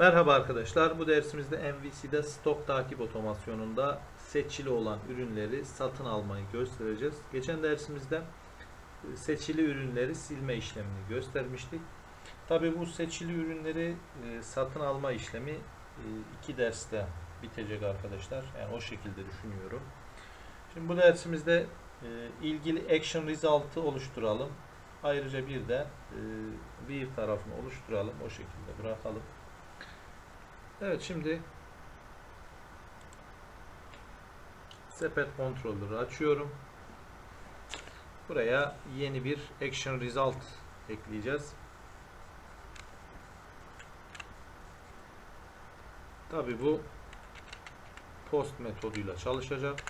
Merhaba arkadaşlar. Bu dersimizde MVC'de stok takip otomasyonunda seçili olan ürünleri satın almayı göstereceğiz. Geçen dersimizde e, seçili ürünleri silme işlemini göstermiştik. Tabi bu seçili ürünleri e, satın alma işlemi e, iki derste bitecek arkadaşlar. Yani o şekilde düşünüyorum. Şimdi bu dersimizde ilgili action result'ı oluşturalım. Ayrıca bir de view tarafını oluşturalım. O şekilde bırakalım. Evet şimdi sepet controller'ı açıyorum. Buraya yeni bir action result ekleyeceğiz. Tabi bu post metoduyla çalışacak.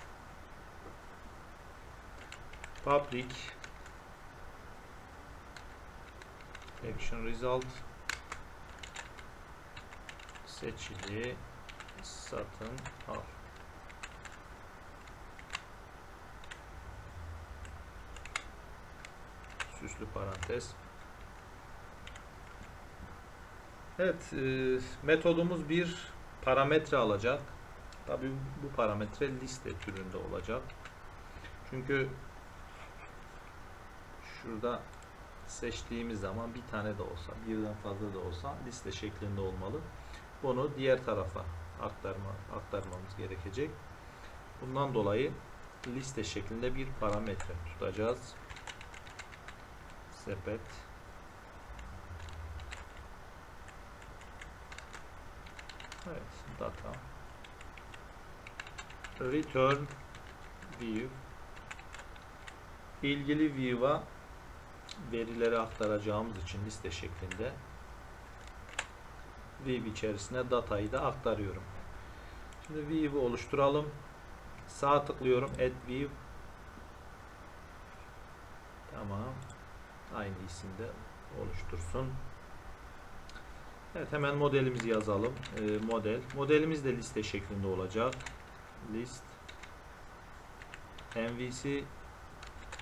Public action result seçili satın al. Süslü parantez. Evet, e, metodumuz bir parametre alacak. Tabi bu parametre liste türünde olacak. Çünkü şurada seçtiğimiz zaman bir tane de olsa, birden fazla da olsa liste şeklinde olmalı. Bunu diğer tarafa aktarma, aktarmamız gerekecek. Bundan dolayı liste şeklinde bir parametre tutacağız. Sepet Evet, data return view ilgili view'a verileri aktaracağımız için liste şeklinde view içerisine datayı da aktarıyorum. Şimdi view'u oluşturalım. Sağ tıklıyorum add view. Tamam. Aynı isimde oluştursun. Evet hemen modelimizi yazalım. Ee, model. Modelimiz de liste şeklinde olacak. List MVC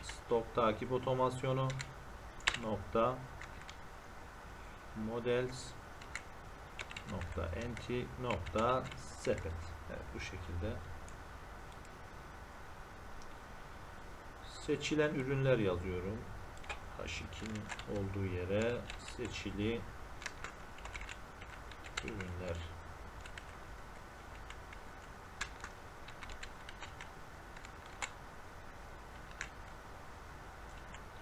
stok takip otomasyonu nokta models nokta nt nokta sepet evet, bu şekilde. Seçilen ürünler yazıyorum. H2'nin olduğu yere seçili ürünler.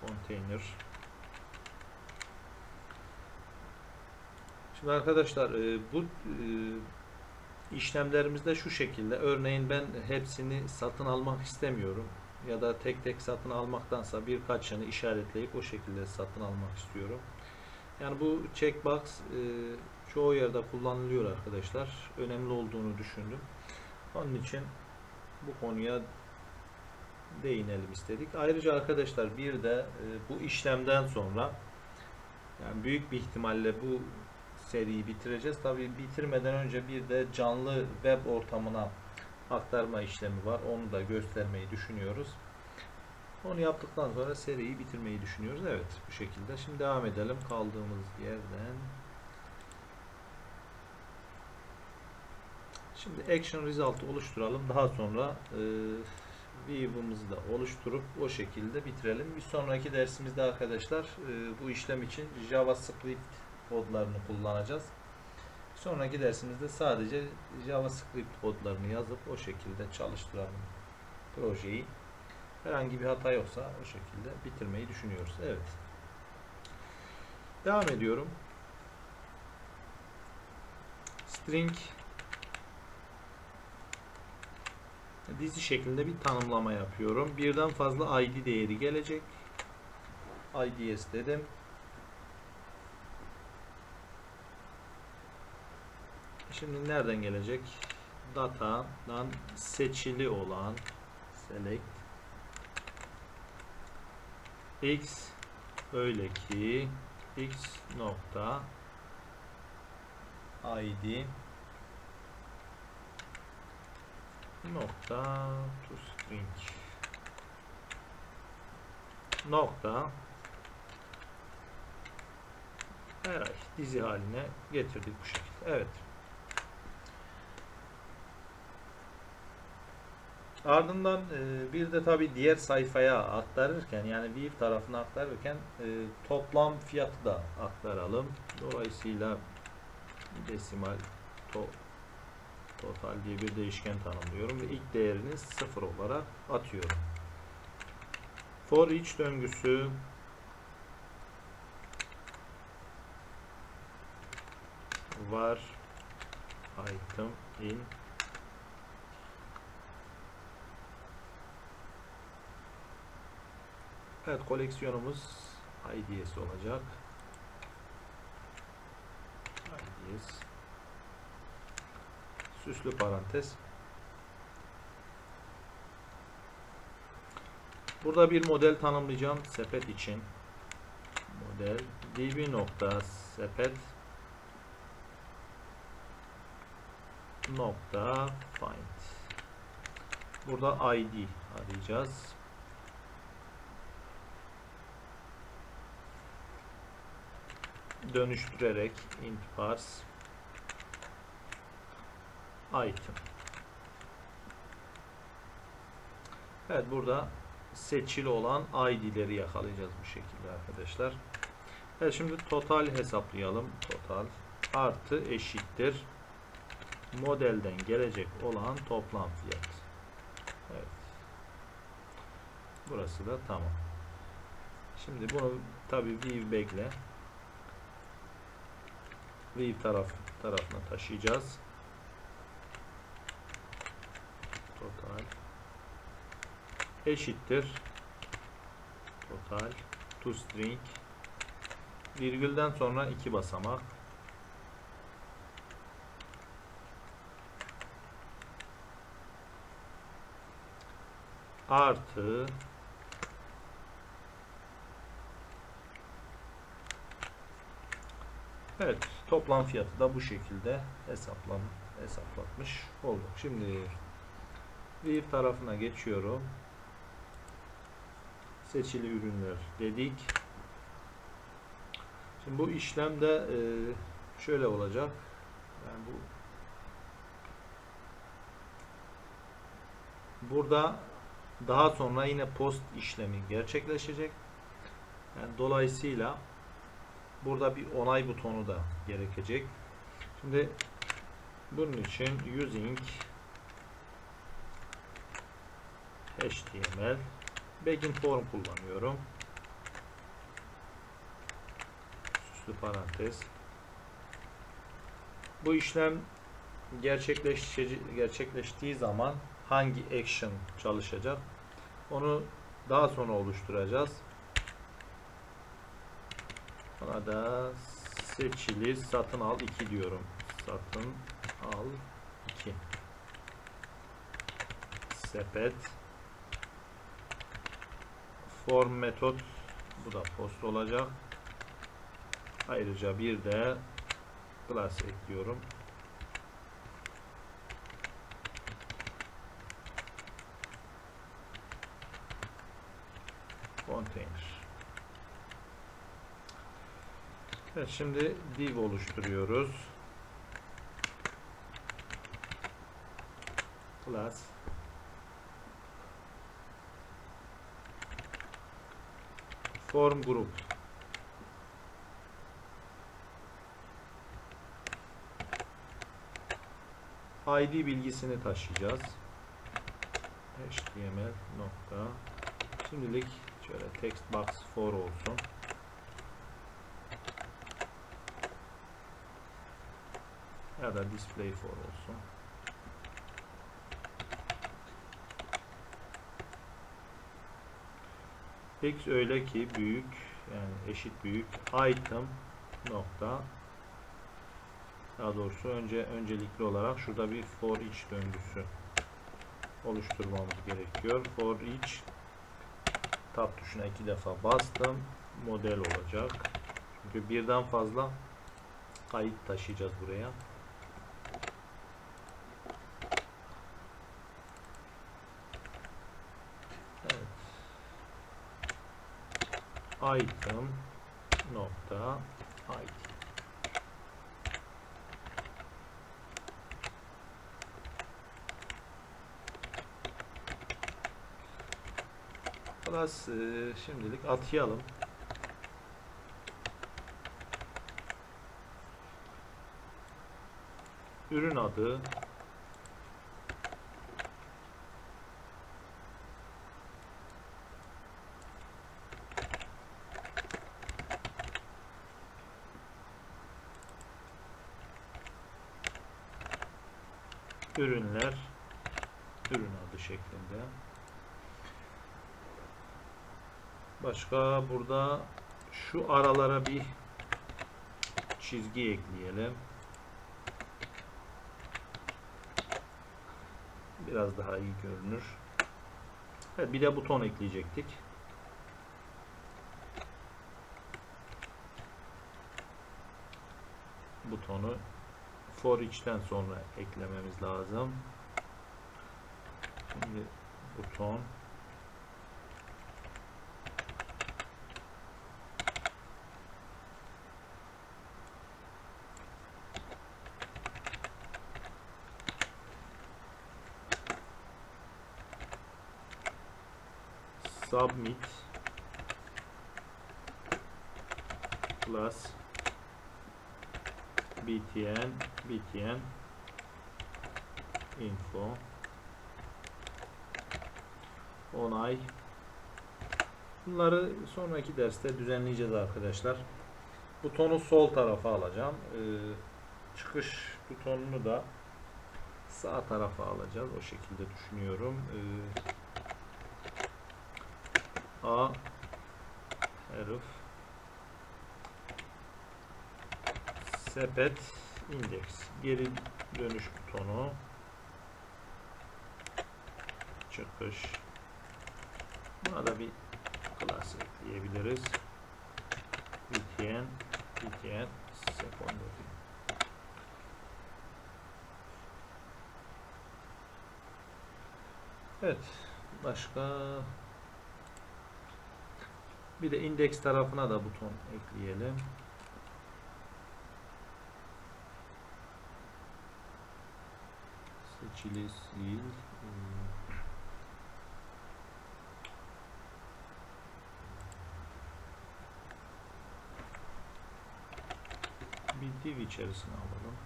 Konteyner Şimdi arkadaşlar e, bu e, işlemlerimizde şu şekilde örneğin ben hepsini satın almak istemiyorum ya da tek tek satın almaktansa birkaçını işaretleyip o şekilde satın almak istiyorum. Yani bu checkbox e, çoğu yerde kullanılıyor arkadaşlar. Önemli olduğunu düşündüm. Onun için bu konuya değinelim istedik. Ayrıca arkadaşlar bir de bu işlemden sonra yani büyük bir ihtimalle bu seriyi bitireceğiz. Tabi bitirmeden önce bir de canlı web ortamına aktarma işlemi var. Onu da göstermeyi düşünüyoruz. Onu yaptıktan sonra seriyi bitirmeyi düşünüyoruz. Evet bu şekilde. Şimdi devam edelim kaldığımız yerden. Şimdi action result oluşturalım. Daha sonra e, view'umuzu da oluşturup o şekilde bitirelim. Bir sonraki dersimizde arkadaşlar e, bu işlem için JavaScript kodlarını kullanacağız. Sonraki dersimizde sadece JavaScript kodlarını yazıp o şekilde çalıştıralım projeyi. Herhangi bir hata yoksa o şekilde bitirmeyi düşünüyoruz. Evet. Devam ediyorum. String dizi şeklinde bir tanımlama yapıyorum. Birden fazla ID değeri gelecek. IDS dedim. Şimdi nereden gelecek? Data'dan seçili olan select x öyle ki x nokta id nokta to string nokta her dizi haline getirdik bu şekilde. Evet. Ardından e, bir de tabi diğer sayfaya aktarırken yani Weave tarafına aktarırken e, toplam fiyatı da aktaralım. Dolayısıyla desimal to, total diye bir değişken tanımlıyorum ve ilk değerini sıfır olarak atıyorum. For each döngüsü var item in Evet koleksiyonumuz IDS olacak. IDS süslü parantez. Burada bir model tanımlayacağım sepet için. Model db nokta sepet nokta find. Burada id arayacağız. Dönüştürerek int parse item. Evet burada seçili olan ID'leri yakalayacağız bu şekilde arkadaşlar. Evet şimdi total hesaplayalım. Total artı eşittir modelden gelecek olan toplam fiyat. Evet. Burası da tamam. Şimdi bunu tabi view bekle. View taraf tarafına taşıyacağız. Total. Eşittir. Total. To string. Virgülden sonra iki basamak. Artı Evet toplam fiyatı da bu şekilde hesaplan hesaplatmış olduk. Şimdi bir tarafına geçiyorum. Seçili ürünler dedik. Şimdi bu işlemde e, şöyle olacak. Yani bu burada daha sonra yine post işlemi gerçekleşecek. Yani dolayısıyla burada bir onay butonu da gerekecek. Şimdi bunun için using HTML begin form kullanıyorum. Süslü parantez. Bu işlem gerçekleştiği zaman hangi action çalışacak? Onu daha sonra oluşturacağız. Da seçili satın al 2 diyorum. Satın al 2. Sepet form metot bu da post olacak. Ayrıca bir de class ekliyorum. Container. Evet şimdi div oluşturuyoruz. Class form group ID bilgisini taşıyacağız. HTML nokta şimdilik şöyle text box for olsun. Ya da display for olsun. X öyle ki büyük yani eşit büyük item nokta daha doğrusu önce öncelikli olarak şurada bir for each döngüsü oluşturmamız gerekiyor. For each tab tuşuna iki defa bastım. Model olacak. Çünkü birden fazla kayıt taşıyacağız buraya. item nokta item. Plus şimdilik atayalım. Ürün adı ürünler ürün adı şeklinde. Başka burada şu aralara bir çizgi ekleyelim. Biraz daha iyi görünür. Evet, bir de buton ekleyecektik. Butonu for each'ten sonra eklememiz lazım. Şimdi buton submit plus btn btn info. Onay. Bunları sonraki derste düzenleyeceğiz arkadaşlar. Butonu sol tarafa alacağım. Ee, çıkış butonunu da sağ tarafa alacağız. O şekilde düşünüyorum. Ee, A herif sepet indeks geri dönüş butonu çıkış buna da bir class ekleyebiliriz. Btn btn secondary Evet başka? Bir de indeks tarafına da buton ekleyelim. Seçili sil. Bir div içerisine alalım.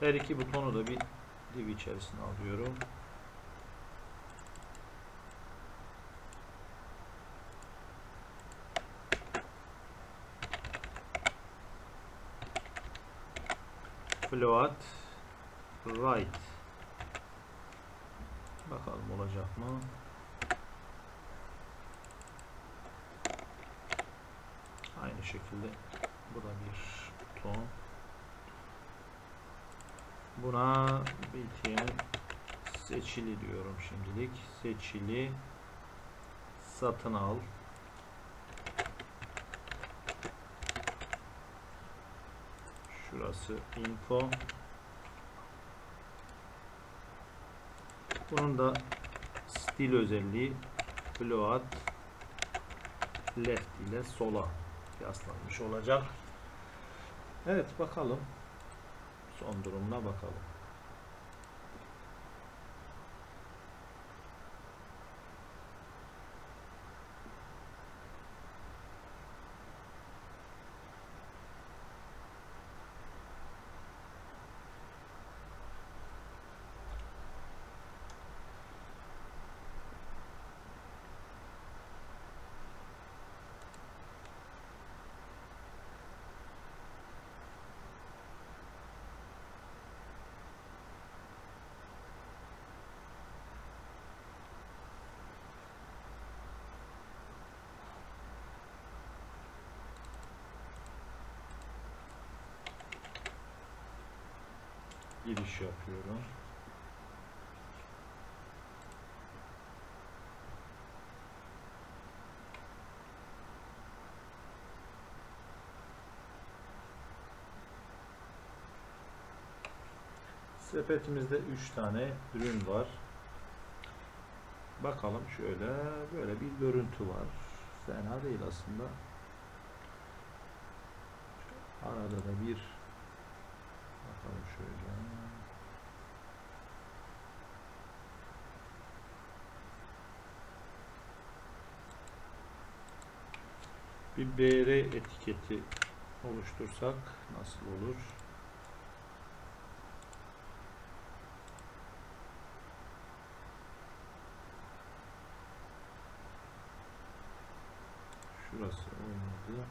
Her iki butonu da bir div içerisine alıyorum. float right. Bakalım olacak mı? Aynı şekilde bu da bir buton buna btn seçili diyorum şimdilik. Seçili. Satın al. Şurası info. Bunun da stil özelliği float left ile sola yaslanmış olacak. Evet bakalım. Son durumuna bakalım. Giriş yapıyorum. Sepetimizde 3 tane ürün var. Bakalım şöyle böyle bir görüntü var. Fena değil aslında. Arada da bir bakalım şöyle. Bir BR etiketi oluştursak nasıl olur? Şurası olmadı.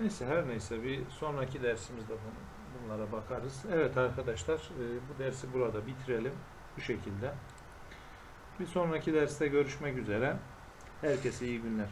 Neyse her neyse bir sonraki dersimizde bunlara bakarız. Evet arkadaşlar e, bu dersi burada bitirelim. Bu şekilde. Bir sonraki derste görüşmek üzere. Herkese iyi günler.